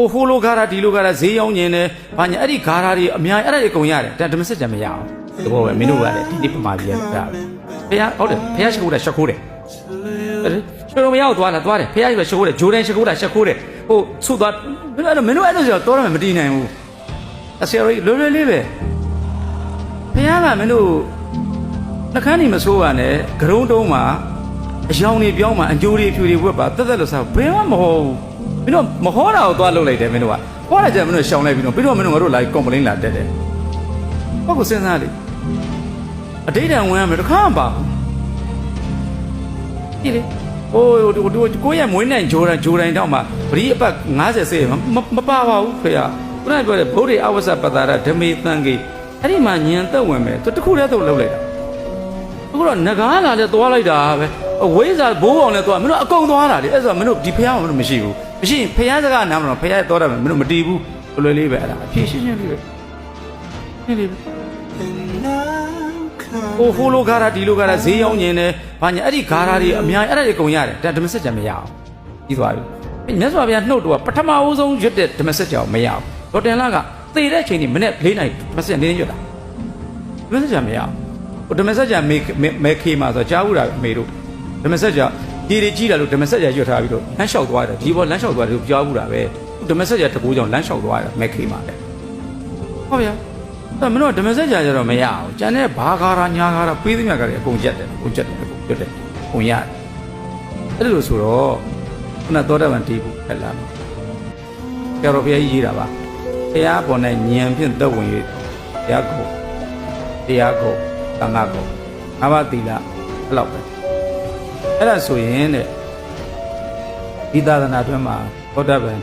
ဟိုဟိုလိုကားတာဒီလိုကားတာဈေးရောက်ညင်တယ်ဘာညာအဲ့ဒီကားတာတွေအများအဲ့ဒါတွေအကုန်ရတယ်ဒါဓမ္မစကြာမရအောင်ဒီဘောပဲမင်းတို့ကလည်းဒီနေ့ပမာကြီးရတာဖះဟုတ်တယ်ဖះရှိခိုးတာရှက်ခိုးတယ်ရှုံမရောက်သွားလားသွားတယ်ဖះရှိခိုးရှက်ခိုးတယ်ဂျိုဒန်ရှက်ခိုးတာရှက်ခိုးတယ်ဟိုဆုသွားအဲ့တော့မင်းတို့အဲ့လိုဆိုတော့တော်ရမယ်မတည်နိုင်ဘူးအစရလွယ်လွယ်လေးပဲဖះကမင်းတို့နှကန်းနေမဆိုးပါနဲ့ဂရုံးတုံးမှာအယောင်တွေပြောင်းမှာအကျိုးတွေဖြူတွေဝက်ပါတက်တက်လို့စားဘယ်မှမဟုတ်ဘူး မင်းတို့မဟောတာကိုသွားလုပ်လိုက်တယ်မင်းတို့ကဟောတာကြမင်းတို့ရှောင်လိုက်ပြီးတော့ပြီးတော့မင်းတို့ငါတို့လာကွန်ပလိန်းလာတက်တယ်ဟုတ်ကိုစဉ်းစားလေအတိတ်တန်ဝင်ရမယ်တခါမှမပါဘူးကြည့်လေဟိုဟိုဟိုကိုရဲ့မွေးနိုင်ဂျိုဒန်ဂျိုဒန်တောက်မှာပရိအပတ်90ဆေးမမပါပါဘူးဖေရခုနကပြောတဲ့ဗုဒ္ဓအဝဇ္ဇပတာရဓမေတန်ကြီးအဲ့ဒီမှာညံသက်ဝင်မယ်သူတခုတည်းသူ့လုပ်လိုက်တာအခုတော့ငကားလာလဲသွားလိုက်တာပဲအဝေးစားဘိုးအောင်လဲသွားမင်းတို့အကုန်သွားတာလေအဲ့ဆိုမင်းတို့ဒီဖះမင်းတို့မရှိဘူး မရှိရင်ဖះစကားနားမလို့ဖះသွားတာမင်းတို့မတီးဘူးလွယ်လေးပဲအဲ့ဒါအဖြေရှင်းရှင်းလေးပဲနေလေးပဲဟိုဟိုလိုကားတာဒီလိုကားတာဈေးရောက်ညင်တယ်ဘာညာအဲ့ဒီကားတာတွေအများအဲ့ဒါတွေအကုန်ရတယ်ဒါဓမ္မစကြာမရအောင်ပြီးသွားပြီအဲ့မြတ်စွာဘုရားနှုတ်တော့ပထမအဦးဆုံးရွတ်တဲ့ဓမ္မစကြာကိုမရအောင်ဒေါ်တင်လာကသေတဲ့အချိန်ကြီးမနေ့၄နိုင်ဓမ္မစကြာနေနေရွတ်တာဓမ္မစကြာမရအောင်ဟိုဓမ္မစကြာမေမေခေမှာဆိုကြားဦးတာအမေတို့ဓမ္မစကြာ ဒီတွေကြီးတာလို့ဓမ္မစကြာရွတ်ထားပြီးတော့လမ်းလျှောက်သွားတယ်ဒီဘောလမ်းလျှောက်သွားတယ်လို့ကြားဦးတာပဲဓမ္မစကြာတကူကြောင့်လမ်းလျှောက်သွားတယ်မေခေမှာလေဟုတ်ဗျာအဲ့မင်းတို့ဓမ္မစကြာကျတော့မရအောင်ကျန်တဲ့ဘာကာရာညာကာရာပေးသမျှကာရာအကုန်ရက်တယ်အကုန်ရက်တယ်အကုန်ရွတ်တယ်အကုန်ရတယ်အဲ့လိုဆိုတော့ခုနသောတပန်တီးဖို့ဖက်လာတယ်ကျတော့ဘုရားကြီးရေးတာပါဘုရားပေါ်၌ဉာဏ်ဖြင့်သက်ဝင်၍တရားကိုတရားကိုတန်ခါကိုငါးပါးသီလအဲ့လောက်ပဲ အဲ့ဒါဆိုရင်တဲ့ဒီသာသနာအတွင်းမှာသောတပန်